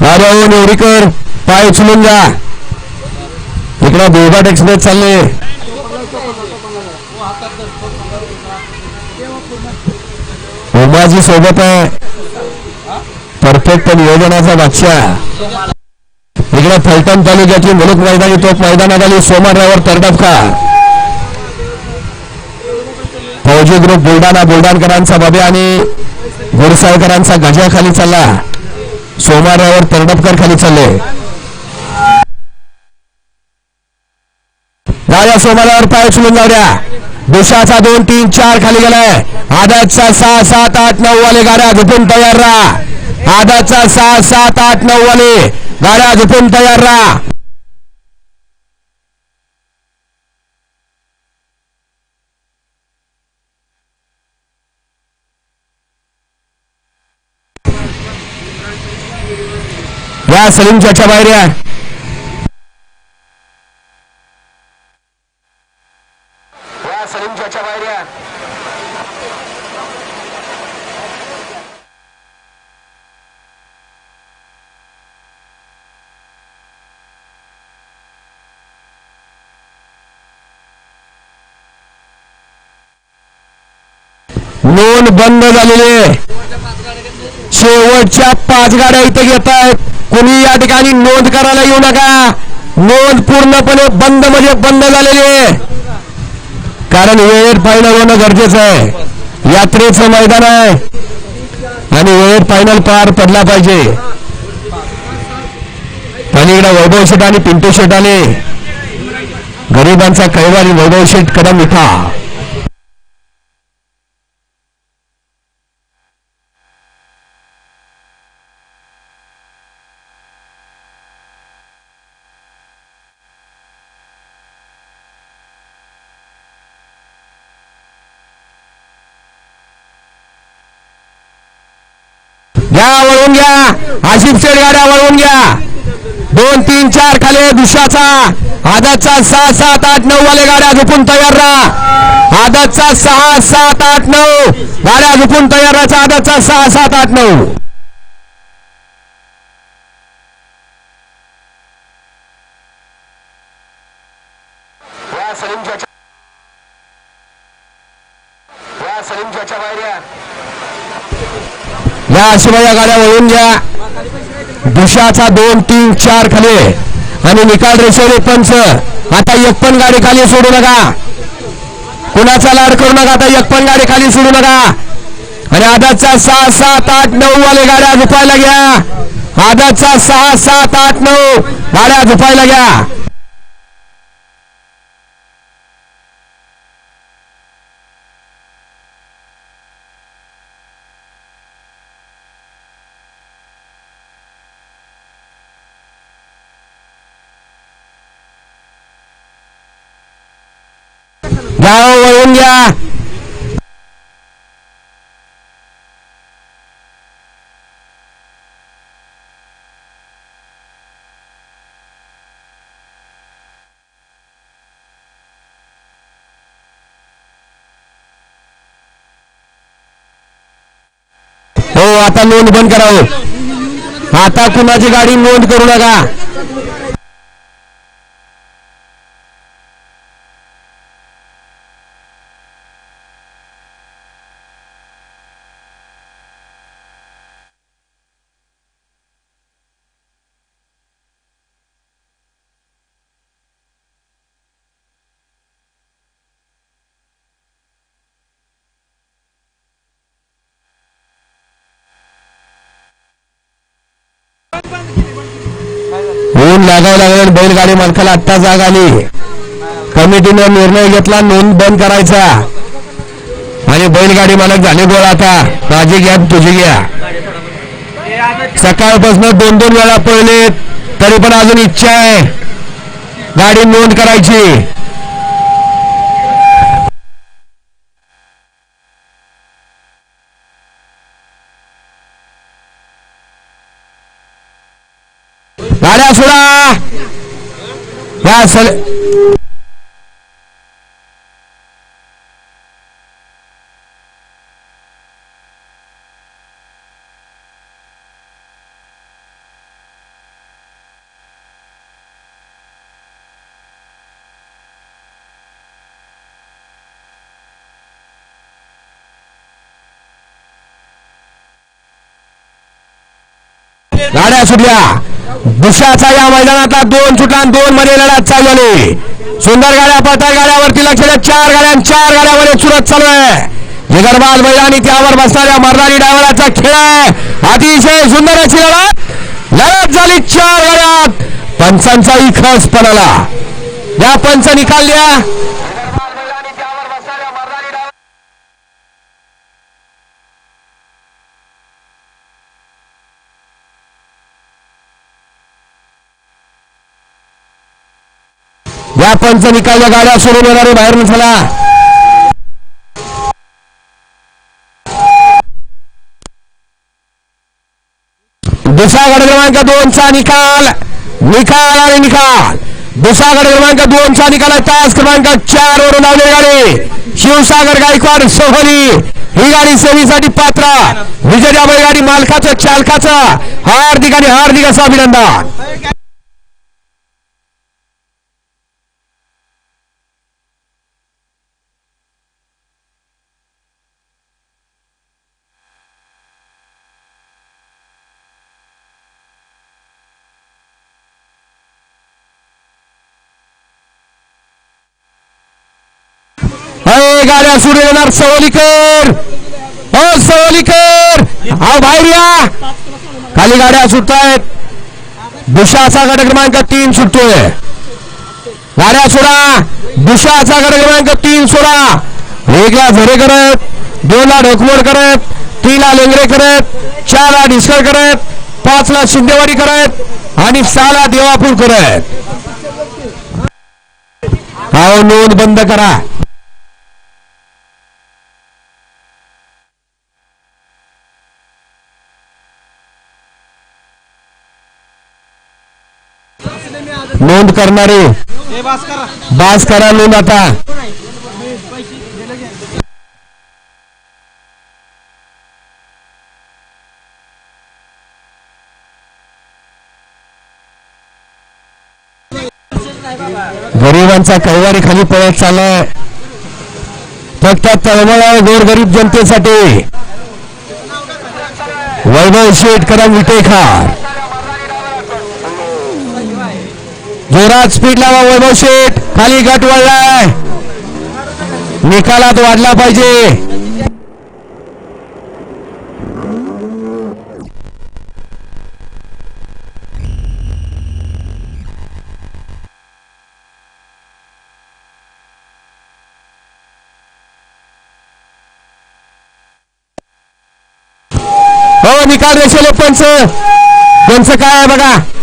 अरे नेवरीकर पाय उचलून जा इकडं बेबाट एक्सप्रेस चालले. उमाजी सोबत आहे. परफेक्ट नियोजनाचा बादशाह. इकडे फलटण तालुक्यातली मुलुक मैदानी तोप मैदानात आली सोमा ड्रायव्हर तरडफकार फौजी ग्रुप बुलढाणा बुलढाणकरांचा बबे आणि गुरसाळकरांचा गजा खाली चालला. सोमवारावर तरडपकर खाली चालले. राजा सोमवारावर पाय उचलून जाऊ दुशाचा दोन तीन चार खाली गेलाय. आदातचा सहा सात आठ नऊ वाले गाड्या झुपून तयार राहा. आदातचा सहा सात आठ नऊ वाले गाड्या झुपून तयार राहा. या सलीमच्या बाहेर या. या सलीमच्या बाहेर या. नोंद बंद झालेली आहे. शेवटच्या पाच गाड्या इथे घेत आहेत कुणी या ठिकाणी नोंद करायला येऊ नका. नोंद पूर्णपणे बंद म्हणजे बंद झालेली आहे. कारण वेळेत फायनल होणं गरजेचं आहे. यात्रेचं मैदान आहे. आणि वेळेत फायनल पार पडला पाहिजे. पलीकडे वैभव शेट आणि पिंटू शेट आले. गरिबांचा कैवारी वैभव शेट कदम इथा. घ्या वळून घ्या. आशिफ शेड गाड्या वळून घ्या. दोन तीन चार खाली दुशाचा आदतचा सहा सात आठ नऊ वाले गाड्या झोपून तयार राहा. आदतचा सहा सात आठ नऊ. गाड्या झोपून तयार राहायचा आदतचा सहा सात आठ नऊ. या शिवाय गाड्या वळून घ्या. दुशाचा दोन तीन चार खाली. आणि निकाल रेषेवर एक पंच. आता एक पण गाडी खाली सोडू नका. कुणाचा लाड करू नका आता एक पण गाडी खाली सोडू नका. आणि आदाचा सहा सात आठ नऊ वाले गाड्या झुपायला घ्या. आदाचा सहा सात आठ नऊ गाड्या झुपायला घ्या. घ्या वळून घ्या हो आता नोंद बंद करावं. आता कुणाची गाडी नोंद करू नका. तारखेला आत्ता जाग आली. कमिटीनं निर्णय घेतला नोंद बंद करायचा. आणि बैलगाडी मालक झाले गोळ आता. माझी घ्या तुझी घ्या. सकाळपासून दोन दोन वेळा पळले तरी पण अजून इच्छा आहे. गाडी नोंद करायची. 来说的哪里兄弟啊？दुसऱ्याचा या मैदानातला दोन सुटला दोन मध्ये लढत चालू झाली. सुंदर गाड्या पळतात गाड्यावरती लक्ष द्या. चार गाड्या चार गाड्यामध्ये सुरत चालू आहे. जिगरबाज मैदानी त्यावर बसणाऱ्या मर्दानी डायव्हराचा खेळ आहे. अतिशय सुंदर अशी लढत. लढत झाली चार गाड्यात. पंचांचाही खस पडला. या पंच निकाल द्या. या पंच निकालच्या गाड्या सोडून येणारे बाहेर चला दुसरा गड क्रमांक दोनचा निकाल. निकाल आणि निकाल. दुसरा गड क्रमांक दोनचा निकाल आहे. तास क्रमांक चार वरून लावलेली गाडी. शिवसागर गायकवाड सोहनी. ही गाडी सेवीसाठी पात्र. विजय बैलगाडी मालकाचं चालकाचं. हार्दिक आणि हार्दिक असं अभिनंदन अरे गाड्या सुरू येणार सवलीकर. हो सवलीकर. हा बाहेर या. खाली गाड्या सुटतायत. दुशाचा गट क्रमांक तीन सुटतोय. गाड्या सोडा. दुशाचा गट क्रमांक तीन सोडा. एकला झरे करत दोनला ढोकमोड करत तीनला लेंगरे करत चारला डिस्कर करत पाचला शिंदेवाडी करत आणि सहाला देवापूर करत. हा नोंद बंद करा नोंद करणारे बास करा बास आता गरिबांचा कैवारी खाली पळत चाललाय. फक्त तळमळ आहे गोरगरीब जनतेसाठी. वैभव शेटकरां विटेखार जोरात स्पीड लावा वैभव शेठ. खाली गट वाढलाय निकालात वाढला पाहिजे. हो निकाल रेषेले पंच पंच काय आहे बघा.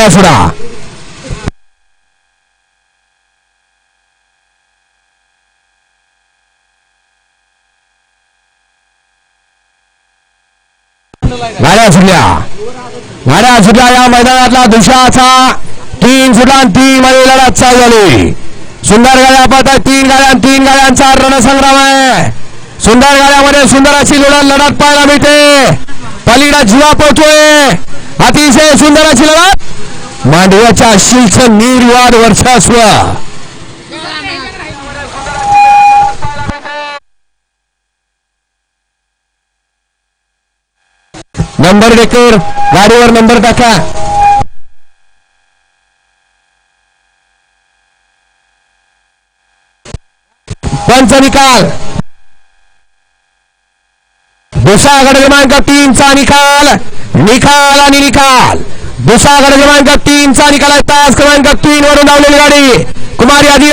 गाड्या गाड्या सुटल्या. गाड्या सुटल्या या मैदानातला दुसऱ्याचा तीन सुटला तीन मध्ये लढत चालू झाली. सुंदर गाड्या पाहतात तीन गाड्या तीन गाड्यांचा रणसंग्राम आहे. सुंदर गाड्यामध्ये सुंदर अशी लढत लढत पाहायला मिळते. पलीकडा जीवा पोहतोय अतिशय सुंदर अशी लढत. मांडव्याच्या शिलचं निर्वाद वर्षास्व. नंबर डेकर गाडीवर नंबर टाका. पंच निकाल. दुसरा गड क्रमांक तीनचा निकाल निकाल आणि निकाल. दुसरा गड क्रमांक तीनचा निकाल आहे. तास क्रमांक तीन वरून लावलेली गाडी. कुमारी आदि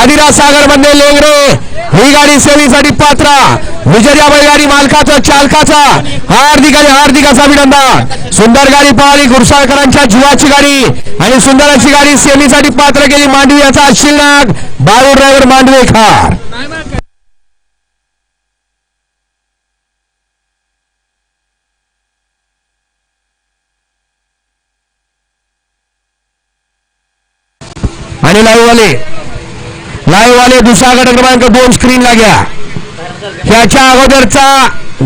आदिराज सागरमध्ये लेंगरे. ही गाडी सेवेसाठी पात्र. विजया बैलगाडी मालकाचा चालकाचा. हार्दिक आणि हार्दिक असं अभिनंदन. सुंदर गाडी पळाली गुरसाळकरांच्या जीवाची गाडी. आणि सुंदर अशी गाडी सेमीसाठी पात्र केली मांडवी याचा शिलनाग बाळू ड्रायव्हर मांडवे खार. आणि लाईव्ह वाले लाईव्ह वाले दुसरा गट क्रमांक दोन स्क्रीनला घ्या. ह्याच्या अगोदरचा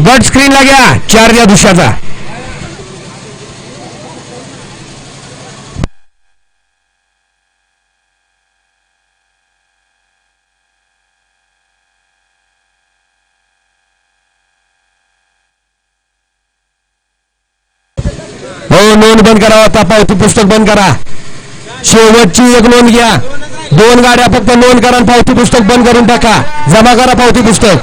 गट स्क्रीनला घ्या. चार द्या दुसऱ्याचा. हो नोंद बंद करा पावती पुस्तक बंद करा. शेवटची एक नोंद घ्या. दोन गाड्या फक्त नोंद करा आणि पावती पुस्तक बंद करून टाका. जमा करा पावती पुस्तक.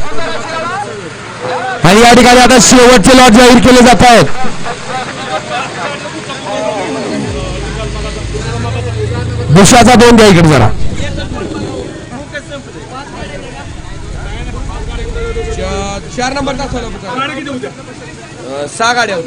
आणि या ठिकाणी आता शेवटचे लॉट जाहीर केले जात आहेत दुसऱ्याचा दोन द्या इकडे जरा. चार नंबर सहा गाड्या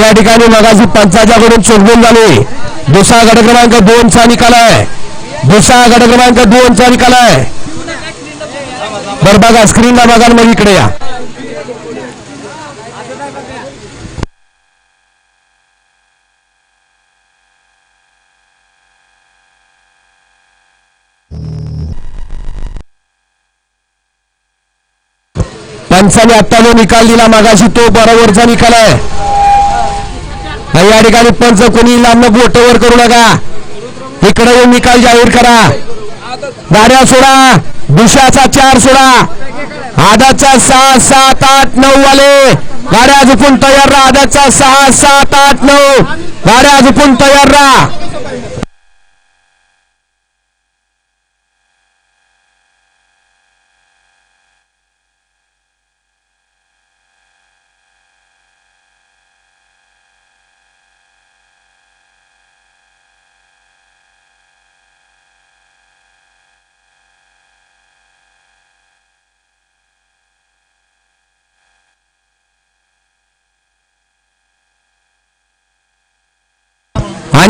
या ठिकाणी मगाशी पंचाच्याकडून चोखबोल झाली. दुसरा गट क्रमांक दोनचा निकाल आहे. दुसरा गट क्रमांक दोनचा निकाल आहे. बरं बघा स्क्रीनला बघा मग इकडे या. माणसाने आता जो निकाल दिला मागाशी तो बरोबरचा निकाल आहे. या ठिकाणी पंच कोणी लांब बोटवर करू नका. इकडे येऊन निकाल जाहीर करा. गाड्या सोडा दुशाचा चार सोडा. आदाचा सहा सात आठ नऊ वाले गाड्या झुपून तयार राहा आदाचा सहा सात आठ नऊ. गाड्या झुपून तयार राहा.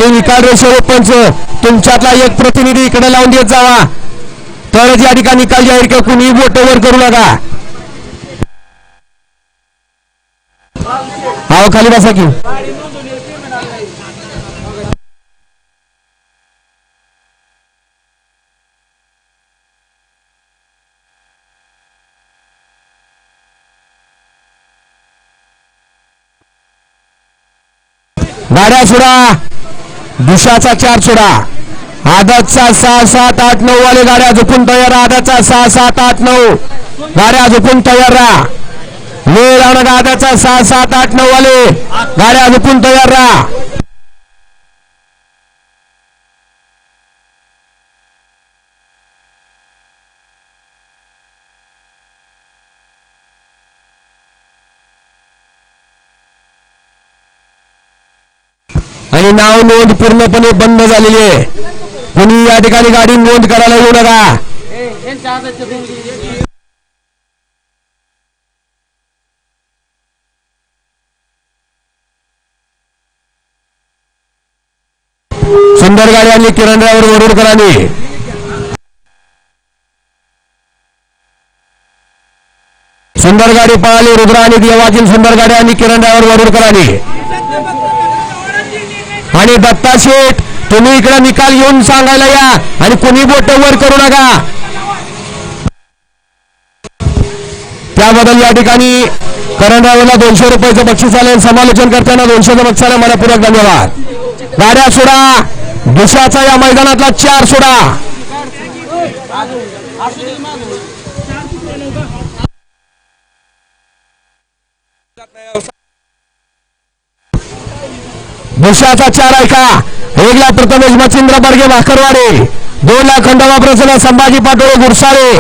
आणि निकाल रेषेवर पंच तुमच्यातला एक प्रतिनिधी इकडे लावून देत जावा. तरच या ठिकाणी निकाल जाहीर किंवा कुणी बोटवर करू नका. हा खाली बसा की. गाड्या सोडा. दुशाचा चार सोडा. आदतचा सहा सात आठ नऊ वाले गाड्या झोपून तयार आदतचा सहा सात आठ नऊ गाड्या झोपून तयार राहा. वेळ आणा आदतचा सहा सात आठ नऊ वाले गाड्या झोपून तयार राहा. आणि नाव नोंद पूर्णपणे बंद झालेली आहे. कोणी या ठिकाणी गाडी नोंद करायला येऊ नका. सुंदर गाडी आणली किरण ड्रायव्हर वरुडकरांनी सुंदर गाडी पळाली रुद्रा आणि देवाची सुंदर गाडी आणि किरण ड्रायव्हर वरुडकरांनी आणि दत्ता शेठ तुम्ही इकडे निकाल येऊन सांगायला या आणि कोणी बोट वर करू नका. त्याबद्दल या ठिकाणी करण दोनशे रुपयाचं बक्षीस आलं समालोचन करताना दोनशेचं बक्षीस आलं मनपूर्वक धन्यवाद. गाड्या सोडा. दुसऱ्याचा या मैदानातला चार सोडा. बुशाचा चार ऐका. का लाख प्रथमेश मच्छिंद्र बडगे भाकरवाडे. दोन लाख खंडोबा प्रसन्न संभाजी पाटोळे गुरसाळे.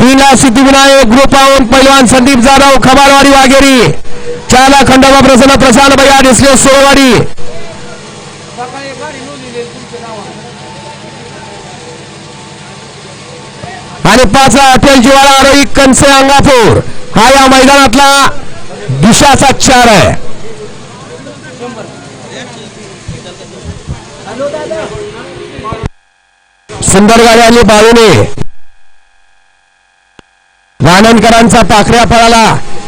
तीन सिद्धिविनायक ग्रुपाहून पैलवान संदीप जाधव खबारवाडी वाघेरी. चार लाख खंडोबा प्रसन्न प्रशांत भैया डिसले सोळवाडी. आणि पाच लाख अटेल जिवाळा आरोही कंसे अंगापूर. हा या मैदानातला दिशाचा चार आहे. सुंदर गाडी आली बाळूने. गाणनकरांचा पाखऱ्या फळाला.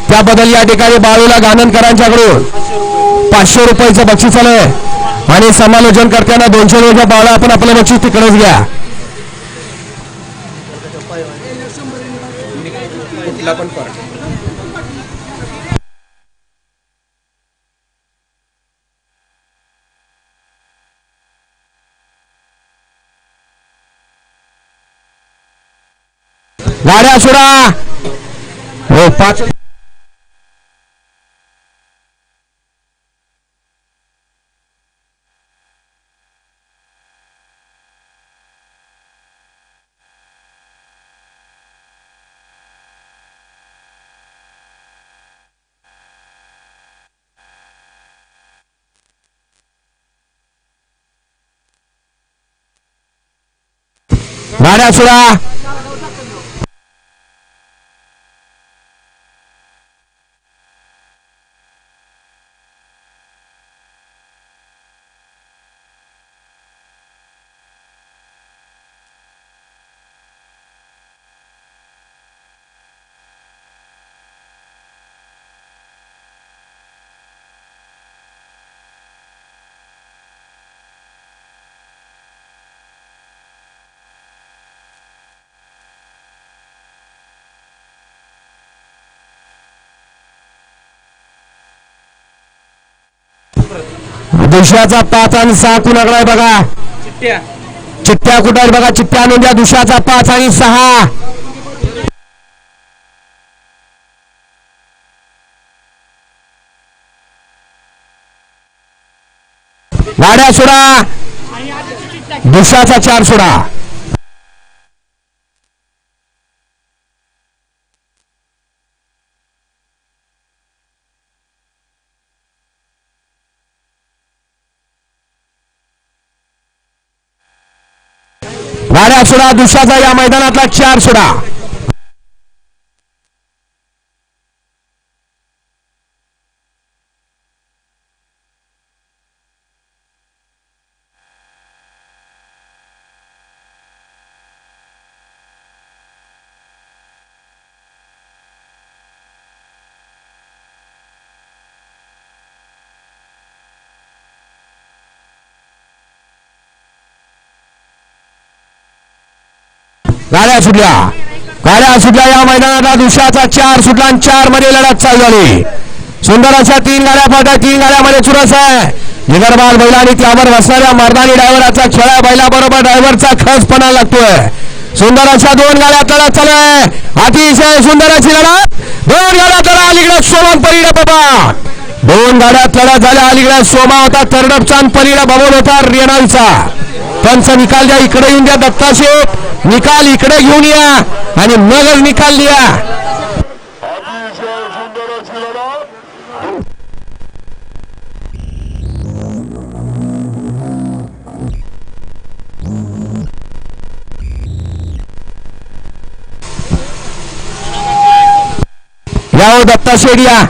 त्याबद्दल या ठिकाणी बाळूला गाणनकरांच्याकडून पाचशे रुपयाचं बक्षीस आलंय. आणि समालोचन करताना दोनशे रुपयाच्या पावला आपण आपलं बक्षीस तिकडच घ्या. पण गाड्या सोडा. हो पाच गाड्या सोडा. दुसऱ्याचा पाच आणि सहा कुणाकडे आहे बघा? चिट्ट्या चिठ्ठ्या कुठं बघा? चिठ्ठ्या आणून द्या. दुसऱ्याचा पाच आणि सहा. गाड्या सोडा. दुसऱ्याचा चार सोडा. गाड्या सोडा दुसऱ्याचा या मैदानातला चार सोडा. गाड्या सुटल्या. गाड्या सुटल्या या मैदानाला दुसऱ्याचा चार सुटला आणि चारमध्ये लढत चालू झाली. सुंदर अशा तीन गाड्या पाठ्या तीन गाड्यामध्ये चुरस आहे. निगरबाल बैला आणि त्यावर बसणाऱ्या मर्दानी ड्रायव्हराचा खेळा बैलाबरोबर ड्रायव्हरचा खसपणा लागतोय. सुंदर अशा दोन गाड्या लढत चालू आहे. अतिशय सुंदर अशी लढत. दोन गाड्या तळा अलीकडे सोमान परीडा बाबा. दोन गाड्या लढत झाल्या अलीकडे सोमा होता तरडपचा आणि परीडा बबोल होता रेणावीचा पंच निकाल द्या इकडे येऊन द्या दत्ता शेठ निकाल इकडे घेऊन या आणि मगच निकाल लढत या हो दत्ता शेठ या.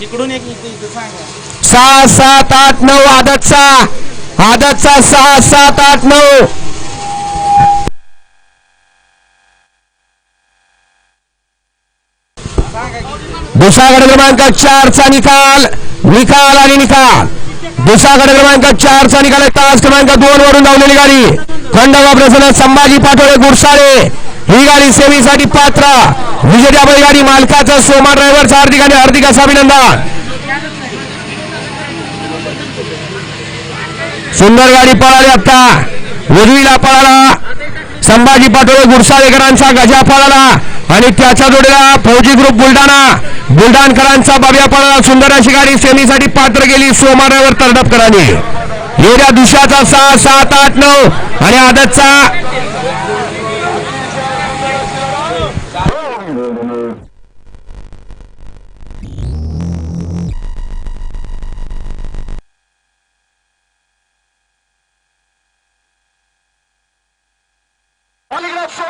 तिकडून एक सांगा. सहा सात आठ नऊ आदतचा. आदतचा सहा सात आठ नऊ. दुसरा गट क्रमांक चारचा निकाल. निकाल आणि निकाल. दुसरा गट क्रमांक चारचा निकाल तास क्रमांक दोन वरून धावलेली गाडी. खंडोबा प्रसन्न संभाजी पाटोळे गुरसाळे. ही गाडी सेवेसाठी पात्र. विजेत्या बैलगाडी मालकाचं सोमा ड्रायव्हरचा हार्दिक आणि हार्दिक असं अभिनंदन. सुंदर गाडी पळाली आता. उजवीला पळाला. संभाजी पाटोळे गुडसाळेकरांचा गजा पळाला. आणि त्याच्या जोडीला फौजी ग्रुप बुलढाणा. बुलढाणकरांचा बाब्या पळाला. सुंदर अशी गाडी सेमीसाठी पात्र गेली सोमारावर तरडपकरांनी येत्या दुशाचा सहा सात आठ नऊ. आणि आदतचा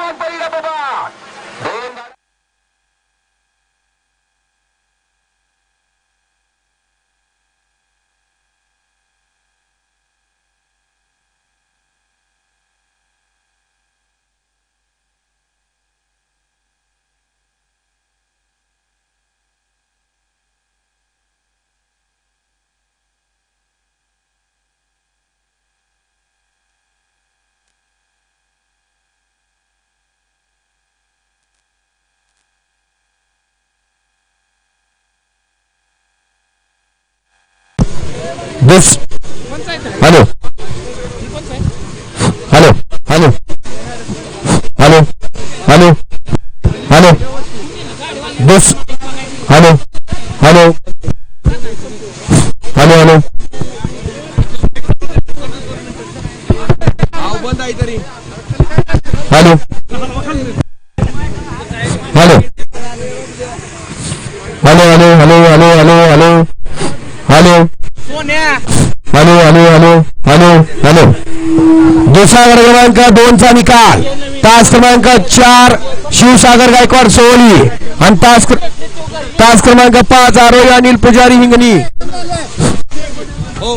अलीकडे सोमन परीडा i Hello. दुसरा क्रमांक दोनचा निकाल. तास क्रमांक चार शिवसागर गायकवाड सोहळी आणि तास तास क्रमांक पाच आरोही अनिल पुजारी हिंगणी हो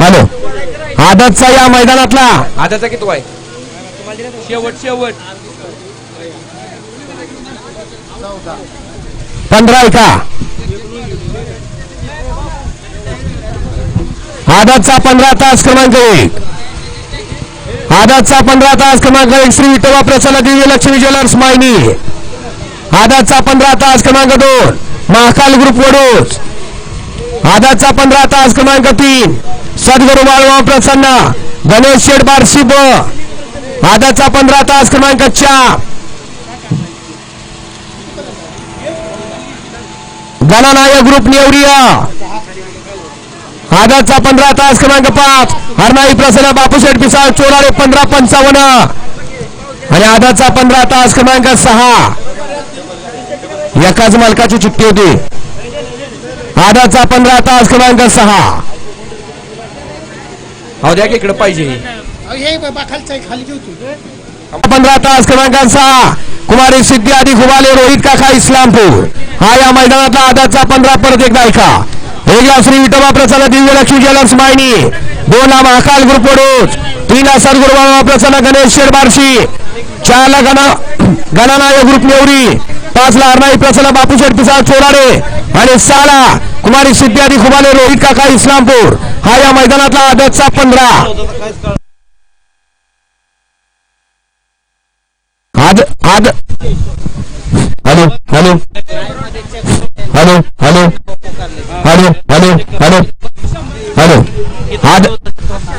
हॅलो आदतचा या मैदानातला. आताचा किती आहे? शेवट शेवट. पंधरा आहे का आदतचा पंधरा तास क्रमांक एक. आदतचा पंधरा तास क्रमांक एक श्री विठोबा प्रसन्न दिव्य लक्ष्मी ज्वेलर्स मायनी. आदतचा पंधरा तास क्रमांक दोन महाकाल ग्रुप वडोज आदतचा पंधरा तास क्रमांक तीन सद्गुरु बाळवा प्रसन्न गणेश शेठ बारशी आदाचा पंधरा तास क्रमांक चार. गणनायक ग्रुप नेवरिया आदाचा पंधरा तास क्रमांक पाच. हरनाई प्रसन्न बापूशेठ पिसाळ चोराडे पंधरा पंचावन्न. आणि आदाचा पंधरा तास क्रमांक सहा. एकाच मालकाची चिठ्ठी होती. आदाचा पंधरा तास क्रमांक सहा. अहो द्या की इकडे पाहिजे. हे बाबा खालचा खाली घेऊ पंधरा तास क्रमांक सहा कुमारी सिद्धी आदी खुबाले रोहित काका इस्लामपूर. हा या मैदानातला आदाचा पंधरा परत एकदा ऐका. एक या श्री विठोबा प्रसन्न दिव्य लक्ष्मी ज्वेलर्स मायनी. दोन ला महाकाल ग्रुप वडूज. तीन ला सद्गुरु बाबा प्रसन्न गणेश शेठ बारशी चार ला गणा गणनायक ग्रुप नेवरी. पाच ला हरनाई प्रसन्न बापूशेठ पिसाळ चोराडे. आणि सहा कुमारी सिद्धी आदी रोहित काका इस्लामपूर. हा या मैदानातला आदतचा पंधरा. आज आज hello hello. Hello hello. Hello hello hello. Hello आज